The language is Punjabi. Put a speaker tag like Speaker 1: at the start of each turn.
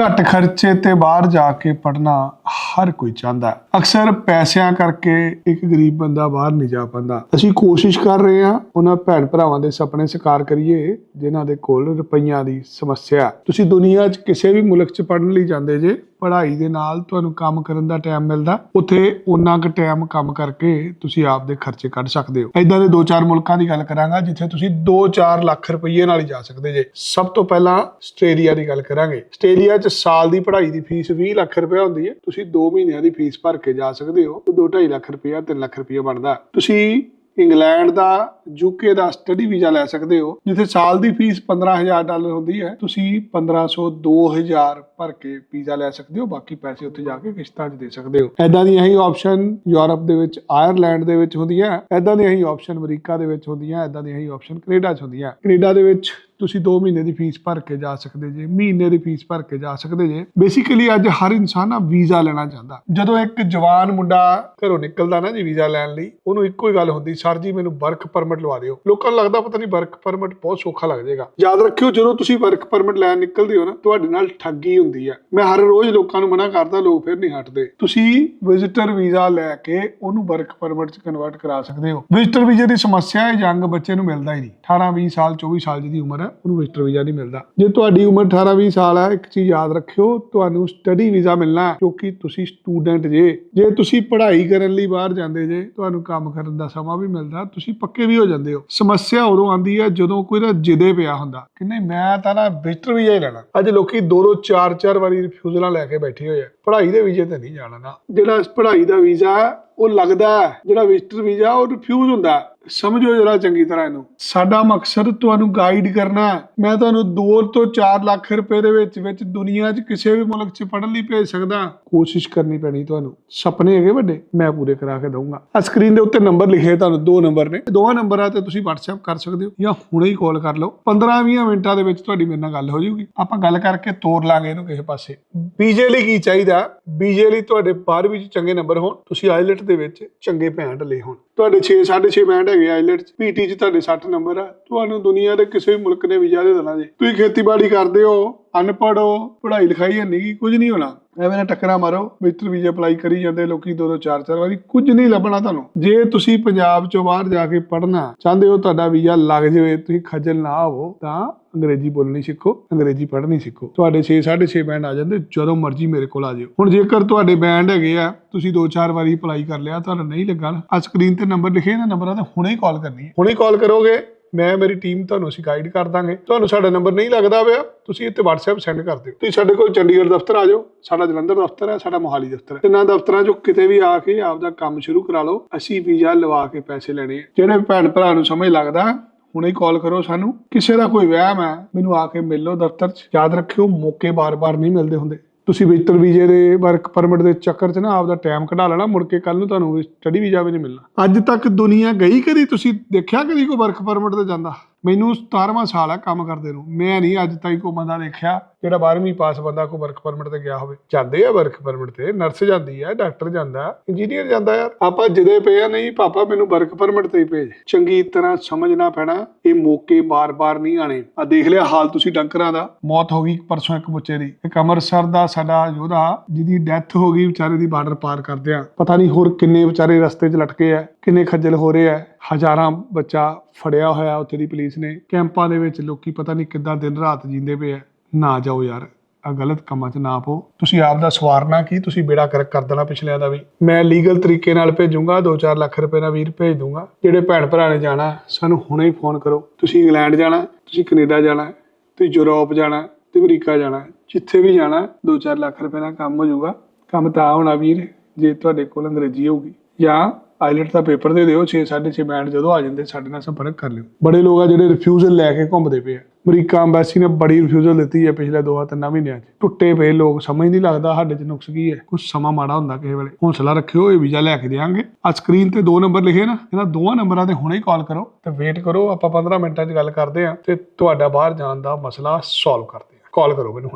Speaker 1: ਘੱਟ ਖਰਚੇ ਤੇ ਬਾਹਰ ਜਾ ਕੇ ਪੜਨਾ ਹਰ ਕੋਈ ਚਾਹੁੰਦਾ ਹੈ। ਅਕਸਰ ਪੈਸਿਆਂ ਕਰਕੇ ਇੱਕ ਗਰੀਬ ਬੰਦਾ ਬਾਹਰ ਨਹੀਂ ਜਾ ਪਾਉਂਦਾ। ਅਸੀਂ ਕੋਸ਼ਿਸ਼ ਕਰ ਰਹੇ ਹਾਂ ਉਹਨਾਂ ਭੈਣ ਭਰਾਵਾਂ ਦੇ ਸੁਪਨੇ ਸਾਕਾਰ ਕਰੀਏ, ਜਿਨ੍ਹਾਂ ਦੇ ਕੋਲ ਰੁਪਈਆਂ ਦੀ ਸਮੱਸਿਆ ਤੁਸੀਂ ਦੁਨੀਆ 'ਚ ਕਿਸੇ ਵੀ ਮੁਲਕ 'ਚ ਪੜਨ ਲਈ ਜਾਂਦੇ ਜੇ ਪੜ੍ਹਾਈ ਦੇ ਨਾਲ ਤੁਹਾਨੂੰ ਕੰਮ ਕਰਨ ਦਾ ਟਾਈਮ ਮਿਲਦਾ, ਉੱਥੇ ਉਨਾ ਕੁ ਟਾਈਮ ਕੰਮ ਕਰਕੇ ਤੁਸੀਂ ਆਪ ਦੇ ਖਰਚੇ ਕੱਢ ਸਕਦੇ ਹੋ। ਐਦਾਂ ਦੇ ਦੋ ਚਾਰ ਮੁਲਕਾਂ ਦੀ ਗੱਲ ਕਰਾਂਗਾ, ਜਿੱਥੇ ਤੁਸੀਂ 2-4 ਲੱਖ ਰੁਪਏ ਨਾਲ ਹੀ ਜਾ ਸਕਦੇ ਜੇ। ਸਭ ਤੋਂ ਪਹਿਲਾਂ ਆਸਟ੍ਰੇਲੀਆ ਦੀ ਗੱਲ ਕਰਾਂਗੇ। ਆਸਟ੍ਰੇਲੀਆ 'ਚ ਸਾਲ ਦੀ ਪੜ੍ਹਾਈ ਦੀ ਫੀਸ 20 ਲੱਖ ਰੁਪਏ ਹੁੰਦੀ ਹੈ। ਤੁਸੀਂ 2 ਮਹੀਨਿਆਂ ਦੀ ਫੀਸ ਭਰ ਕੇ ਜਾ ਸਕਦੇ ਹੋ। 2.5 ਲੱਖ ਰੁਪਏ 3 ਲੱਖ ਰੁਪਏ ਬਣਦਾ। ਤੁਸੀਂ ਇੰਗਲੈਂਡ ਦਾ ਯੂਕੇ ਦਾ ਸਟੱਡੀ ਵੀਜ਼ਾ ਲੈ ਸਕਦੇ ਹੋ, ਜਿੱਥੇ ਸਾਲ ਦੀ ਫੀਸ 15000 ਡਾਲਰ ਹੁੰਦੀ ਹੈ, ਤੁਸੀਂ 1500 2000 ਭਰ ਕੇ ਵੀਜ਼ਾ ਲੈ ਸਕਦੇ ਹੋ, ਬਾਕੀ ਪੈਸੇ ਉੱਥੇ ਜਾ ਕੇ ਕਿਸ਼ਤਾਂ 'ਚ ਦੇ ਸਕਦੇ ਹੋ। ਐਦਾਂ ਦੀਆਂ ਹੀ ਆਪਸ਼ਨ ਯੂਰਪ ਦੇ ਵਿੱਚ, ਆਇਰਲੈਂਡ ਦੇ ਵਿੱਚ ਹੁੰਦੀਆਂ ਐਦਾਂ ਦੀਆਂ ਹੀ ਆਪਸ਼ਨ ਅਮਰੀਕਾ ਦੇ ਵਿੱਚ ਹੁੰਦੀਆਂ ਐਦਾਂ ਦੀਆਂ ਹੀ ਆਪਸ਼ਨ ਕੈਨੇਡਾ 'ਚ ਹੁੰਦੀਆਂ। ਕੈਨੇਡਾ ਦੇ ਵਿੱਚ ਤੁਸੀਂ 2 ਮਹੀਨੇ ਦੀ ਫੀਸ ਭਰ ਕੇ ਜਾ ਸਕਦੇ ਜੇ, ਮਹੀਨੇ ਦੀ ਫੀਸ ਭਰ ਕੇ ਜਾ ਸਕਦੇ ਜੇ। ਬੇਸਿਕਲੀ ਅੱਜ ਹਰ ਇਨਸਾਨ ਨਾ ਵੀਜ਼ਾ ਲੈਣਾ ਚਾਹੁੰਦਾ। ਜਦੋਂ ਇੱਕ ਜਵਾਨ ਮੁੰਡਾ ਘਰੋਂ ਨਿਕਲਦਾ ਨਾ ਜੀ ਵੀਜ਼ਾ ਲੈਣ ਲਈ, ਉਹਨੂੰ ਇੱਕੋ ਹੀ ਗੱਲ ਹੁੰਦੀ ਸਰ ਜੀ, ਮੈਨੂੰ ਵਰਕ ਪਰਮਿਟ ਲਵਾ ਦਿਓ। ਲੋਕਾਂ ਨੂੰ ਲੱਗਦਾ ਪਤਾ ਨਹੀਂ ਵਰਕ ਪਰਮਿਟ ਬਹੁਤ ਸੌਖਾ ਲੱਗ ਜਾਏਗਾ। ਯਾਦ ਰੱਖਿਓ, ਜਦੋਂ ਤੁਸੀਂ ਵਰਕ ਪਰਮਿਟ ਲੈਣ ਨਿਕਲਦੇ ਹੋ ਨਾ, ਤੁਹਾਡੇ ਨਾਲ ਠੱਗੀ ਹੁੰਦੀ ਹੈ ਮੈਂ ਹਰ ਰੋਜ਼ ਲੋਕਾਂ ਨੂੰ ਮਨਾ ਕਰਦਾ, ਲੋਕ ਫਿਰ ਨਹੀਂ ਹਟਦੇ। ਤੁਸੀਂ ਵਿਜ਼ਿਟਰ ਵੀਜ਼ਾ ਲੈ ਕੇ ਉਹਨੂੰ ਵਰਕ ਪਰਮਿਟ ਚ ਕਨਵਰਟ ਕਰਾ ਸਕਦੇ ਹੋ। ਵਿਜ਼ਿਟਰ ਵੀਜ਼ੇ ਦੀ ਸਮੱਸਿਆ ਹੈ ਯੰਗ ਬੱਚੇ ਨੂੰ ਮਿਲਦਾ ਹੀ ਨਹੀਂ। 18 20 ਸਾਲ 24 ਸਾਲ ਜਿਹਦੀ ਉਮਰ ਹੈ, ਉਹਨੂੰ ਵਿਜ਼ਿਟਰ ਵੀਜ਼ਾ ਨਹੀਂ ਮਿਲਦਾ। ਜੇ ਤੁਹਾਡੀ ਉਮਰ 18 20 ਸਾਲ ਹੈ, ਇੱਕ ਚੀਜ਼ ਯਾਦ ਰੱਖਿਓ, ਤੁਹਾਨੂੰ ਸਟੱਡੀ ਵੀਜ਼ਾ ਮਿਲਣਾ ਕਿਉਂਕਿ ਤੁਸੀਂ ਸਟੂਡੈਂਟ ਜੇ। ਜੇ ਤੁਸੀਂ ਪੜ੍ਹਾਈ ਕਰਨ ਲਈ ਬਾਹਰ ਜਾਂਦੇ ਜੇ, ਤੁਹਾਨੂੰ ਕੰਮ ਕਰਨ ਦਾ ਸਮਾਂ ਵੀ ਮਿਲਦਾ ਤੁਸੀਂ ਪੱਕੇ ਵੀ ਹੋ ਜਾਂਦੇ ਹੋ। ਸਮੱਸਿਆ ਉਦੋਂ ਆਉਂਦੀ ਹੈ ਜਦੋਂ ਕੋਈ ਨਾ ਜਿਦੇ ਪਿਆ ਹੁੰਦਾ। ਕਿ ਨਹੀਂ ਮੈਂ ਤਾਂ ਨਾ ਵਿਜ਼ਟਰ ਵੀਜ਼ਾ ਹੀ ਲੈਣਾ। ਅੱਜ ਲੋਕੀ ਦੋ ਦੋ ਚਾਰ ਚਾਰ ਵਾਰੀ ਰਿਫਿਊਜ਼ਲਾਂ ਲੈ ਕੇ ਬੈਠੇ ਹੋਏ ਆ। ਪੜ੍ਹਾਈ ਦੇ ਵੀਜ਼ੇ ਤੇ ਨਹੀਂ ਜਾਣਾ ਨਾ। ਜਿਹੜਾ ਪੜ੍ਹਾਈ ਦਾ ਵੀਜ਼ਾ ਹੈ, ਉਹ ਲੱਗਦਾ ਜਿਹੜਾ ਵਿਜ਼ਟਰ ਵੀਜ਼ਾ ਉਹ ਰਿਫਿਊਜ਼ ਹੁੰਦਾ ਸਮਝੋ ਜਰਾ ਚੰਗੀ ਤਰ੍ਹਾਂ ਇਹਨੂੰ। ਸਾਡਾ ਮਕਸਦ ਤੁਹਾਨੂੰ ਗਾਈਡ ਕਰਨਾ ਹੈ। ਮੈਂ ਤੁਹਾਨੂੰ 2 ਤੋਂ 4 ਲੱਖ ਰੁਪਏ ਦੇ ਵਿੱਚ ਵਿੱਚ ਦੁਨੀਆ 'ਚ ਕਿਸੇ ਵੀ ਮੁਲਕ 'ਚ ਪੜਨ ਲਈ ਭੇਜ ਸਕਦਾ। ਕੋਸ਼ਿਸ਼ ਕਰਨੀ ਪੈਣੀ ਤੁਹਾਨੂੰ। ਸੁਪਨੇ ਹੈਗੇ ਵੱਡੇ, ਮੈਂ ਪੂਰੇ ਕਰਾ ਕੇ ਦਊਂਗਾ। ਆ ਸਕਰੀਨ ਦੇ ਉੱਤੇ ਨੰਬਰ ਲਿਖੇ ਤੁਹਾਨੂੰ, ਦੋ ਨੰਬਰ ਨੇ। ਦੋਵਾਂ ਨੰਬਰਾਂ ਤੇ ਤੁਸੀਂ WhatsApp ਕਰ ਸਕਦੇ ਹੋ, ਜਾਂ ਹੁਣੇ ਹੀ ਕਾਲ ਕਰ ਲਓ। 15-20 ਮਿੰਟਾਂ ਦੇ ਵਿੱਚ ਤੁਹਾਡੀ ਮੇਰੇ ਨਾਲ ਗੱਲ ਹੋ ਜਾਊਗੀ। ਆਪਾਂ ਗੱਲ ਕਰਕੇ ਤੋਰ ਲਾਂਗੇ ਇਹਨੂੰ ਕਿਸੇ ਪਾਸੇ। ਬੀਜੇ ਲਈ ਕੀ ਚਾਹੀਦਾ? ਬੀਜੇ ਲਈ ਤੁਹਾਡੇ 12ਵੀਂ ਚ ਚੰਗੇ ਨੰਬਰ ਹੋਣ, ਤੁਸੀਂ ਆਈਲੈਟ ਦੇ ਵਿੱਚ ਚੰਗੇ ਬੈਂਡ ਲਏ ਹੋਣ। ਤੁਹਾਡੇ 6 6.5 ਬੈਂਡ ਹੈਗੇ ਆਈਲੈਟ ਚ। ਪੀਟੀ ਚ ਤੁਹਾਡੇ 60 ਨੰਬਰ ਆ। ਤੁਹਾਨੂੰ ਦੁਨੀਆ ਦੇ ਕਿਸੇ ਵੀ ਮੁਲਕ ਨੇ ਵੀਜ਼ਾ ਦੇ ਦੇਣਾ ਜੇ। ਤੁਸੀਂ ਖੇਤੀਬਾੜੀ ਕਰਦੇ ਹੋ, ਅਨਪੜ੍ਹ ਹੋ, ਪੜ੍ਹਾਈ ਲਿਖਾਈ ਹੈ ਨਹੀਂ ਕੁਝ ਨਹੀਂ ਹੋਣਾ। ਐਵੇਂ ਨਾ ਟੱਕਰਾਂ ਮਾਰੋ ਮਿਸਟਰ ਵੀਜ਼ਾ ਅਪਲਾਈ ਕਰੀ ਜਾਂਦੇ ਲੋਕੀ ਦੋ ਦੋ ਚਾਰ ਚਾਰ ਵਾਰੀ, ਕੁਝ ਨਹੀਂ ਲੱਭਣਾ ਤੁਹਾਨੂੰ। ਜੇ ਤੁਸੀਂ ਪੰਜਾਬ ਚੋਂ ਬਾਹਰ ਜਾ ਕੇ ਪੜ੍ਹਨਾ, ਚਾਹੁੰਦੇ ਹੋ ਤੁਹਾਡਾ ਵੀਜ਼ਾ ਲੱਗ ਜਾਵੇ, ਤੁਸੀਂ ਖੱਜਲ ਨਾ ਹੋਵੋ, ਤਾਂ ਅੰਗਰੇਜ਼ੀ ਬੋਲਣੀ ਸਿੱਖੋ, ਅੰਗਰੇਜ਼ੀ ਪੜ੍ਹਨੀ ਸਿੱਖੋ। ਤੁਹਾਡੇ 6 6.5 ਬੈਂਡ ਆ ਜਾਂਦੇ, ਜਦੋਂ ਮਰਜ਼ੀ ਮੇਰੇ ਕੋਲ ਆ ਜਿਓ। ਹੁਣ ਜੇਕਰ ਤੁਹਾਡੇ ਬੈਂਡ ਹੈਗੇ ਆ, ਤੁਸੀਂ ਦੋ ਚਾਰ ਵਾਰੀ ਅਪਲਾਈ ਕਰ ਲਿਆ ਤੁਹਾਨੂੰ ਨਹੀਂ ਲੱਗਾ ਆ ਸਕਰੀਨ ਤੇ ਨੰਬਰ ਲਿਖੇ ਇਹਨਾਂ ਨੰਬਰਾਂ ਤੇ ਹੁਣੇ ਹੀ ਕਾਲ ਕਰਨੀ ਹੈ। ਹੁਣੇ ਕਾਲ ਕਰੋਗੇ ਮੈਂ, ਮੇਰੀ ਟੀਮ ਤੁਹਾਨੂੰ ਅਸੀਂ ਗਾਈਡ ਕਰ ਦਾਂਗੇ। ਤੁਹਾਨੂੰ ਸਾਡਾ ਨੰਬਰ ਨਹੀਂ ਲੱਗਦਾ ਪਿਆ, ਤੁਸੀਂ ਇੱਥੇ WhatsApp ਸੈਂਡ ਕਰ ਦਿਓ। ਤੁਸੀਂ ਸਾਡੇ ਕੋਲ ਚੰਡੀਗੜ੍ਹ ਦਫ਼ਤਰ ਆ ਜਾਓ। ਸਾਡਾ ਜਲੰਧਰ ਦਫ਼ਤਰ ਹੈ, ਸਾਡਾ ਮੋਹਾਲੀ ਦਫ਼ਤਰ ਹੈ। ਇਹਨਾਂ ਦਫ਼ਤਰਾਂ 'ਚੋਂ ਕਿਤੇ ਵੀ ਆ ਕੇ ਆਪਦਾ ਕੰਮ ਸ਼ੁਰੂ ਕਰਾ ਲਓ। ਅਸੀਂ ਵੀਜ਼ਾ ਲਵਾ ਕੇ ਪੈਸੇ ਲੈਣੇ ਆ। ਜਿਹੜੇ ਭੈਣ ਭਰਾ ਨੂੰ ਸਮਝ ਲੱਗਦਾ, ਹੁਣੇ ਕਾਲ ਕਰੋ ਸਾਨੂੰ। ਕਿਸੇ ਦਾ ਕੋਈ ਵਹਿਮ ਹੈ, ਮੈਨੂੰ ਆ ਕੇ ਮਿਲ ਲਓ ਦਫ਼ਤਰ 'ਚ। ਯਾਦ ਰੱਖਿਓ, ਮੌਕੇ ਬਾਰ-ਬਾਰ ਨਹੀਂ ਮਿਲਦੇ ਹੁੰਦੇ। ਤੁਸੀਂ ਵਿਜ਼ਟਰ ਵੀਜ਼ੇ ਦੇ ਵਰਕ ਪਰਮਿਟ ਦੇ ਚੱਕਰ 'ਚ ਨਾ ਆਪਦਾ ਟਾਈਮ ਕਢਾ ਲੈਣਾ, ਮੁੜ ਕੇ ਕੱਲ ਨੂੰ ਤੁਹਾਨੂੰ ਸਟੱਡੀ ਵੀਜ਼ਾ ਵੀ ਨਹੀਂ ਮਿਲਣਾ। ਅੱਜ ਤੱਕ ਦੁਨੀਆ ਗਈ ਕਦੀ? ਤੁਸੀਂ ਦੇਖਿਆ ਕਦੀ ਕੋਈ ਵਰਕ ਪਰਮਿਟ ਤੇ ਜਾਂਦਾ? ਮੈਨੂੰ 17ਵਾਂ ਸਾਲ ਆ ਕੰਮ ਕਰਦੇ ਨੂੰ। ਮੈਂ ਨਹੀਂ ਅੱਜ ਤਾਈਂ ਕੋਈ ਬੰਦਾ ਦੇਖਿਆ ਜਿਹੜਾ 12ਵੀਂ ਪਾਸ ਬੰਦਾ ਕੋਈ ਵਰਕ ਪਰਮਿਟ ਤੇ ਗਿਆ ਹੋਵੇ। ਜਾਂਦੇ ਆ ਵਰਕ ਪਰਮਿਟ ਤੇ ਨਰਸ ਜਾਂਦੀ ਹੈ ਡਾਕਟਰ ਜਾਂਦਾ ਇੰਜੀਨੀਅਰ ਜਾਂਦਾ ਯਾਰ। ਆਪਾਂ ਜਿਹਦੇ ਪਏ ਆ ਨਹੀਂ, ਪਾਪਾ ਮੈਨੂੰ ਵਰਕ ਪਰਮਿਟ ਤੇ ਹੀ ਭੇਜ। ਚੰਗੀ ਤਰ੍ਹਾਂ ਸਮਝਣਾ ਪੈਣਾ, ਇਹ ਮੌਕੇ ਬਾਰ-ਬਾਰ ਨਹੀਂ ਆਣੇ ਆ ਦੇਖ ਲਿਆ ਹਾਲ ਤੁਸੀਂ ਡੰਕਰਾਂ ਦਾ। ਮੌਤ ਹੋ ਗਈ ਪਰਸੋਂ ਇੱਕ ਬੱਚੇ ਦੀ। ਇੱਕ ਅੰਮ੍ਰਿਤਸਰ ਦਾ ਸਾਡਾ ਯੋਧਾ, ਜਿਹਦੀ ਡੈਥ ਹੋ ਗਈ, ਵਿਚਾਰੇ ਦੀ ਬਾਰਡਰ ਪਾਰ ਕਰਦੇ ਆ। ਪਤਾ ਨਹੀਂ ਹੋਰ ਕਿੰਨੇ ਵਿਚਾਰੇ ਰਸਤੇ 'ਚ ਲਟਕੇ ਆ, ਕਿੰਨੇ ਖੱਜਲ ਹੋ ਰਹੇ ਆ। ਹਜ਼ਾਰਾਂ ਬੱਚਾ ਫੜਿਆ ਹੋਇਆ ਉੱਥੇ ਦੀ ਪੁਲਿਸ ਨੇ। ਕੈਂਪਾਂ ਦੇ ਵਿੱਚ ਲੋਕੀ ਪਤਾ ਨਹੀਂ ਕਿੱਦਾਂ ਦਿਨ ਰਾਤ ਜੀਂਦੇ ਪਏ ਆ। ਨਾ ਜਾਓ ਯਾਰ ਆ ਗਲਤ ਕੰਮਾਂ 'ਚ ਨਾ ਪਓ। ਤੁਸੀਂ ਆਪ ਦਾ ਸਵਾਰਨਾ ਕੀ? ਤੁਸੀਂ ਬੇੜਾ ਕਰ ਕਰ ਦੇਣਾ ਪਿਛਲਿਆਂ ਦਾ ਵੀ। ਮੈਂ ਲੀਗਲ ਤਰੀਕੇ ਨਾਲ ਭੇਜੂੰਗਾ 2-4 ਲੱਖ ਰੁਪਏ ਦਾ ਵੀਰ ਭੇਜ ਦੂੰਗਾ। ਜਿਹੜੇ ਭੈਣ ਭਰਾ ਨੇ ਜਾਣਾ, ਸਾਨੂੰ ਹੁਣੇ ਹੀ ਫੋਨ ਕਰੋ। ਤੁਸੀਂ ਇੰਗਲੈਂਡ ਜਾਣਾ, ਤੁਸੀਂ ਕੈਨੇਡਾ ਜਾਣਾ, ਤੁਸੀਂ ਯੂਰਪ ਜਾਣਾ ਤੇ ਅਮਰੀਕਾ ਜਾਣਾ, ਜਿੱਥੇ ਵੀ ਜਾਣਾ 2-4 ਲੱਖ ਰੁਪਏ ਦਾ ਕੰਮ ਹੋ ਜਾਊਗਾ। ਕੰਮ ਤਾਂ ਹੋਣਾ ਵੀਰ, ਜੇ ਤੁਹਾਡੇ ਕੋਲ ਅੰਗਰੇਜ਼ੀ ਹੋਊਗੀ। ਜਾਂ ਆਈਲਟ ਦਾ ਪੇਪਰ ਦੇ ਦਿਓ 6 6.5 ਬੈਂਡ ਜਦੋਂ ਆ ਜਾਂਦੇ, ਸਾਡੇ ਨਾਲ ਸੰਪਰਕ ਕਰ ਲਿਓ। ਬੜੇ ਲੋਕ ਆ ਜਿਹੜੇ ਰਿਫਿਊਜ਼ਲ ਲੈ ਕੇ ਘੁੰਮਦੇ ਪਏ ਆ। ਅਮਰੀਕਾ ਐਮਬੈਸੀ ਨੇ ਬੜੀ ਰਿਫਿਊਜ਼ਲ ਦਿੱਤੀ ਹੈ ਪਿਛਲੇ 2-3 ਮਹੀਨਿਆਂ 'ਚ। ਟੁੱਟੇ ਪਏ ਲੋਕ, ਸਮਝ ਨਹੀਂ ਲੱਗਦਾ ਸਾਡੇ 'ਚ ਨੁਕਸ ਕੀ ਹੈ। ਕੁਝ ਸਮਾਂ ਮਾੜਾ ਹੁੰਦਾ ਕਿਸੇ ਵੇਲੇ। ਹੌਸਲਾ ਰੱਖਿਓ, ਇਹ ਵੀਜ਼ਾ ਲੈ ਕੇ ਦੇਵਾਂਗੇ ਆ ਸਕਰੀਨ ਤੇ ਦੋ ਨੰਬਰ ਲਿਖੇ ਨਾ, ਇਹਨਾਂ ਦੋਵਾਂ ਨੰਬਰਾਂ ਤੇ ਹੁਣੇ ਕਾਲ ਕਰੋ ਤੇ ਵੇਟ ਕਰੋ, ਆਪਾਂ 15 ਮਿੰਟਾਂ 'ਚ ਗੱਲ ਕਰਦੇ ਆ ਤੇ ਤੁਹਾਡਾ ਬਾਹਰ ਜਾਣ ਦਾ ਮਸਲਾ ਸੋਲਵ ਕਰਦੇ ਆ। ਕਾਲ ਕਰੋ ਮੈਨੂੰ ਹੁਣੇ।